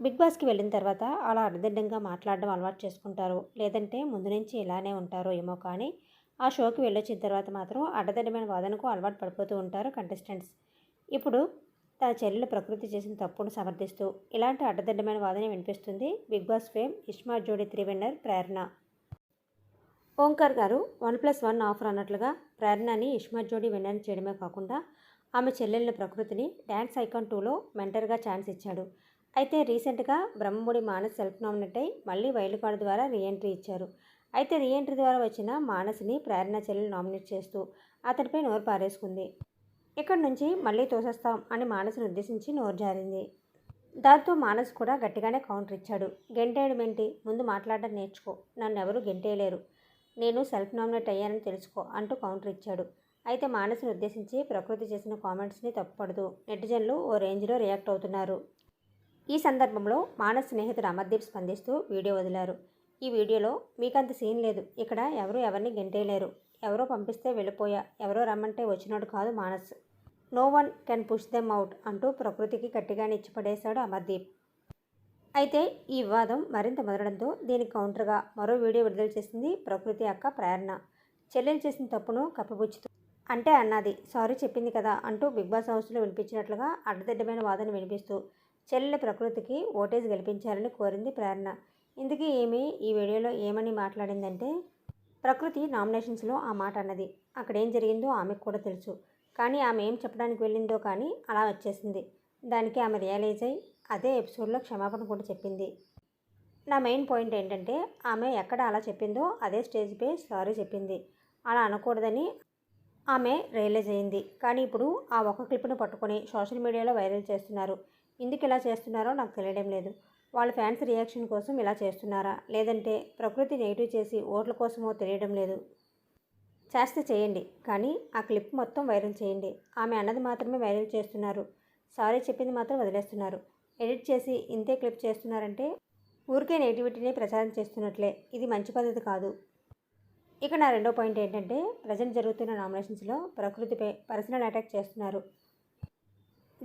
Big బాస్కి వెళ్ళిన తర్వాత అలా అర్ధండంగా మాట్లాడడం అలవాటు చేసుకుంటారు. లేదంటే ముందు నుంచి ఇలానే ఉంటారో ఏమో కానీ ఆ షోకి వెళ్ళొచ్చిన తర్వాత మాత్రం అడ్డదిడ్డమైన వాదనకు అలవాటు పడిపోతూ ఉంటారు కంటెస్టెంట్స్ ఇప్పుడు తన చెల్లెలు ప్రకృతి చేసిన తప్పును సమర్థిస్తూ ఇలాంటి అడ్డదిడ్డమైన వాదన వినిపిస్తుంది బిగ్ బాస్ ఫేమ్ ఇష్మా జోడి త్రీ విన్నర్ ప్రేరణ. ఓంకార్ గారు వన్ ప్లస్ వన్ ఆఫర్ అన్నట్లుగా ప్రేరణని ఇష్మా జోడి విన్నర్ చేయడమే కాకుండా ఆమె చెల్లెళ్ళ ప్రకృతిని డ్యాన్స్ ఐకాన్ టూలో మెంటర్గా ఛాన్స్ ఇచ్చాడు. అయితే రీసెంట్గా బ్రహ్మముడి మానస్ సెల్ఫ్ నామినేట్ అయి మళ్ళీ వైల్డ్ కార్డు ద్వారా రీఎంట్రీ ఇచ్చారు. అయితే రీఎంట్రీ ద్వారా వచ్చిన మానసిని ప్రేరణ చెల్లెలు నామినేట్ చేస్తూ అతనిపై నోరు పారేసుకుంది. ఇక్కడి నుంచి మళ్ళీ తోసేస్తాం అని మానసును ఉద్దేశించి నోరు జారింది. దాంతో మానస్ కూడా గట్టిగానే కౌంటర్ ఇచ్చాడు. గెంటేయడం ఏంటి? ముందు మాట్లాడడం నేర్చుకో. నన్ను ఎవరు గెంటేయలేరు. నేను సెల్ఫ్ నామినేట్ అయ్యానని తెలుసుకో అంటూ కౌంటర్ ఇచ్చాడు. అయితే మానసును ఉద్దేశించి ప్రకృతి చేసిన కామెంట్స్ని తప్పుపడదు. నెటిజన్లు ఓ రేంజ్లో రియాక్ట్ అవుతున్నారు. ఈ సందర్భంలో మానస్ స్నేహితుడు అమర్దీప్ స్పందిస్తూ వీడియో వదిలారు. ఈ వీడియోలో మీకంత సీన్ లేదు. ఇక్కడ ఎవరు ఎవరిని గెంటేయలేరు. ఎవరో పంపిస్తే వెళ్ళిపోయా. ఎవరో రమ్మంటే వచ్చినాడు కాదు Manas. No one can push them out అంటూ ప్రకృతికి గట్టిగానే ఇచ్చి పడేశాడు అమర్దీప్. అయితే ఈ వివాదం మరింత మొదలడంతో దీనికి కౌంటర్గా మరో వీడియో విడుదల చేసింది ప్రకృతి అక్క ప్రేరణ చెల్లెలు చేసిన తప్పును కప్పిపుచ్చుతూ అంటే అన్నది. సారీ చెప్పింది కదా అంటూ బిగ్ బాస్ హౌస్లో వినిపించినట్లుగా అడ్డదిడ్డమైన వాదన వినిపిస్తూ చెల్లెల ప్రకృతికి ఓటేజ్ గెలిపించాలని కోరింది ప్రేరణ. ఇందుకే ఏమి ఈ వీడియోలో ఏమని మాట్లాడిందంటే ప్రకృతి నామినేషన్స్లో ఆ మాట అన్నది. అక్కడ ఏం జరిగిందో ఆమెకు కూడా తెలుసు. కానీ ఆమె ఏం చెప్పడానికి వెళ్ళిందో కానీ అలా వచ్చేసింది. దానికి ఆమె రియలైజ్ అయ్యి అదే ఎపిసోడ్లో క్షమాపణ కూడా చెప్పింది. నా మెయిన్ పాయింట్ ఏంటంటే ఆమె ఎక్కడ అలా చెప్పిందో అదే స్టేజ్పై సారీ చెప్పింది. అలా అనకూడదని ఆమె రియలైజ్ అయింది. కానీ ఇప్పుడు ఆ ఒక్క క్లిప్ను పట్టుకొని సోషల్ మీడియాలో వైరల్ చేస్తున్నారు. ఎందుకు ఇలా చేస్తున్నారో నాకు తెలియడం లేదు. వాళ్ళ ఫ్యాన్స్ రియాక్షన్ కోసం ఇలా చేస్తున్నారా? లేదంటే ప్రకృతి నెగిటివ్ చేసి ఓట్ల కోసమో తెలియడం లేదు. చేస్తే చేయండి కానీ ఆ క్లిప్ మొత్తం వైరల్ చేయండి. ఆమె అన్నది మాత్రమే వైరల్ చేస్తున్నారు. సారీ చెప్పింది మాత్రం వదిలేస్తున్నారు. ఎడిట్ చేసి ఇంతే క్లిప్ చేస్తున్నారంటే ఊరికే నెగిటివిటీని ప్రచారం చేస్తున్నట్లే. ఇది మంచి పద్ధతి కాదు. ఇక నా రెండో పాయింట్ ఏంటంటే ప్రజెంట్ జరుగుతున్న నామినేషన్స్లో ప్రకృతిపై పర్సనల్ అటాక్ చేస్తున్నారు.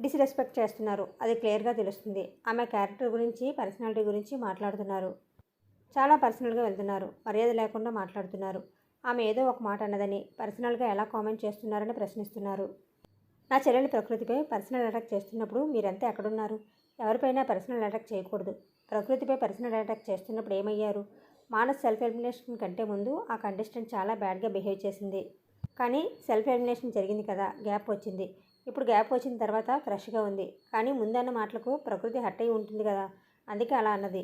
డిస్రెస్పెక్ట్ చేస్తున్నారు. అది క్లియర్గా తెలుస్తుంది. ఆమె క్యారెక్టర్ గురించి పర్సనాలిటీ గురించి మాట్లాడుతున్నారు. చాలా పర్సనల్గా వెళ్తున్నారు. మర్యాద లేకుండా మాట్లాడుతున్నారు. ఆమె ఏదో ఒక మాట అన్నదని పర్సనల్గా ఎలా కామెంట్ చేస్తున్నారని ప్రశ్నిస్తున్నారు. నా చెల్లెలి ప్రకృతిపై పర్సనల్ అటాక్ చేస్తున్నప్పుడు మీరంతా ఎక్కడున్నారు? ఎవరిపైనా పర్సనల్ అటాక్ చేయకూడదు. ప్రకృతిపై పర్సనల్ అటాక్ చేస్తున్నప్పుడు ఏమయ్యారు? మానస్ సెల్ఫ్ ఎలిమినేషన్ కంటే ముందు ఆ కంటెస్టెంట్ చాలా బ్యాడ్గా బిహేవ్ చేసింది. కానీ సెల్ఫ్ ఎలిమినేషన్ జరిగింది కదా గ్యాప్ వచ్చింది. ఇప్పుడు గ్యాప్ వచ్చిన తర్వాత ఫ్రెష్గా ఉంది. కానీ ముందన్న మాటలకు ప్రకృతి హట్టయి ఉంటుంది కదా. అందుకే అలా అన్నది.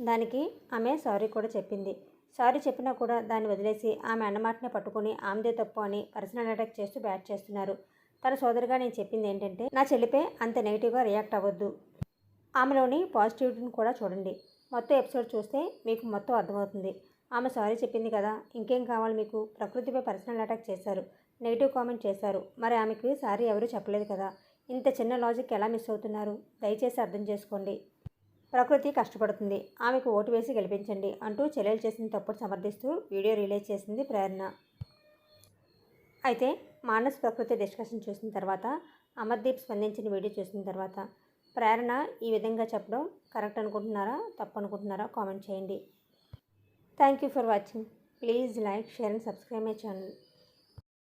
దానికి ఆమె సారీ కూడా చెప్పింది. సారీ చెప్పినా కూడా దాన్ని వదిలేసి ఆమె అన్నమాటనే పట్టుకొని ఆమెదే తప్పు అని పర్సనల్ అటాక్ చేస్తూ బ్యాట్ చేస్తున్నారు. తన సోదరుగా నేను చెప్పింది ఏంటంటే నా చెల్లిపై అంత నెగిటివ్గా రియాక్ట్ అవ్వద్దు. ఆమెలోని పాజిటివిటీని కూడా చూడండి. మొత్తం ఎపిసోడ్ చూస్తే మీకు మొత్తం అర్థమవుతుంది. ఆమె సారీ చెప్పింది కదా. ఇంకేం కావాలి మీకు? ప్రకృతిపై పర్సనల్ అటాక్ చేశారు. నెగిటివ్ కామెంట్ చేశారు. మరి ఆమెకు సారీ ఎవరూ చెప్పలేదు కదా. ఇంత చిన్న లాజిక్ ఎలా మిస్ అవుతున్నారు? దయచేసి అర్థం చేసుకోండి. ప్రకృతి కష్టపడుతుంది. ఆమెకు ఓటు వేసి గెలిపించండి అంటూ చెల్లెలు చేసిన తప్పుడు సమర్థిస్తూ వీడియో రిలీజ్ చేసింది ప్రేరణ. అయితే మానస్ ప్రకృతి డిస్కషన్ చూసిన తర్వాత అమర్దీప్ స్పందించిన వీడియో చూసిన తర్వాత ప్రేరణ ఈ విధంగా చెప్పడం కరెక్ట్ అనుకుంటున్నారా? తప్పు అనుకుంటున్నారా? కామెంట్ చేయండి. Thank you for watching. Please like share and subscribe my channel.